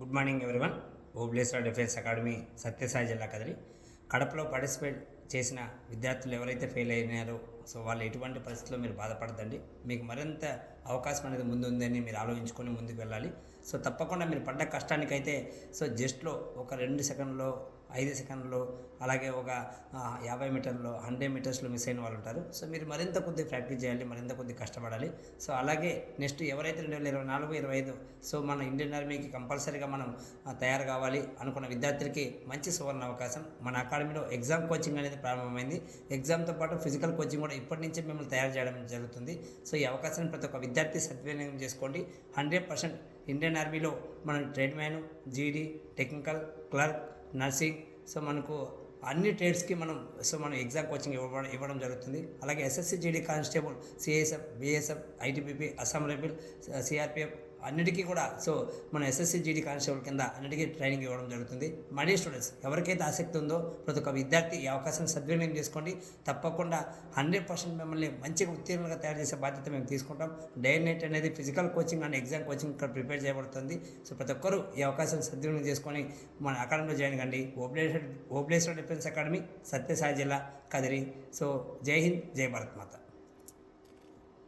Good morning everyone. Obleshwara defence academy Satyasai జిల్లా కదిరి. కడపలో participate చేసిన విద్యార్థులు ఎవరైతే ఫెయిల్ అయినారో సో వాళ్ళు ఎటువంటి పరిస్థితుల్లో మీరు బాధపడదండి మీకు మరింత అవకాశం అనేది ముందు ఉందని మీరు ఆలోచించుకొని ముందుకు వెళ్ళాలి. సో తప్పకుండా మీరు పడ్డ కష్టానికైతే సో జస్ట్లో ఒక రెండు సెకండ్లో ఐదు సెకండ్లో అలాగే ఒక యాభై మీటర్లో హండ్రెడ్ మీటర్స్లో మిస్ అయిన వాళ్ళు ఉంటారు సో మీరు మరింత కొద్ది ప్రాక్టీస్ చేయాలి మరింత కొద్ది కష్టపడాలి. సో అలాగే నెక్స్ట్ ఎవరైతే రెండు వేల ఇరవై నాలుగు ఇరవై ఐదు సో మన ఇండియన్ ఆర్మీకి కంపల్సరీగా మనం తయారు కావాలి అనుకున్న విద్యార్థులకి మంచి సువర్ణ అవకాశం. మన అకాడమీలో ఎగ్జామ్ కోచింగ్ అనేది ప్రారంభమైంది. ఎగ్జామ్తో పాటు ఫిజికల్ కోచింగ్ కూడా ఇప్పటి నుంచే మిమ్మల్ని తయారు చేయడం జరుగుతుంది. సో ఈ అవకాశాన్ని ప్రతి ఒక్క విద్యార్థి సద్వినియోగం చేసుకోండి. హండ్రెడ్ పర్సెంట్ ఇండియన్ ఆర్మీలో మనం trade man GD technical clerk nursing so మనకు అన్ని ట్రేడ్స్కి మనం సో మనం ఎగ్జామ్ కోచింగ్ ఇవ్వడం ఇవ్వడం జరుగుతుంది. అలాగే SSC GD constable CSF BSF ITBP Assam rifle CRPF అన్నిటికీ కూడా సో మన ఎస్ఎస్సి జీడీ కానిస్టేబుల్ కింద అన్నిటికీ ట్రైనింగ్ ఇవ్వడం జరుగుతుంది. మనీ స్టూడెంట్స్ ఎవరికైతే ఆసక్తి ఉందో ప్రతి ఒక్క విద్యార్థి ఈ అవకాశాన్ని సద్వినియోగం చేసుకోండి. తప్పకుండా హండ్రెడ్ పర్సెంట్ మిమ్మల్ని మంచిగా ఉత్తీర్ణంగా తయారు చేసే బాధ్యత మేము తీసుకుంటాం. డే నైట్ అనేది physical coaching and exam coaching ఇక్కడ ప్రిపేర్ చేయబడుతుంది. సో ప్రతి ఒక్కరూ ఈ అవకాశాన్ని సద్వినియోగం చేసుకొని మన అకాడమీలో జాయిన్ కండి ఓబ్లేశ్వర్ ఓబ్లేశ్వర్ డిఫెన్స్ అకాడమీ సత్యసాయి జిల్లా కదిరి. సో జై హింద్ జై భారత్ మాత.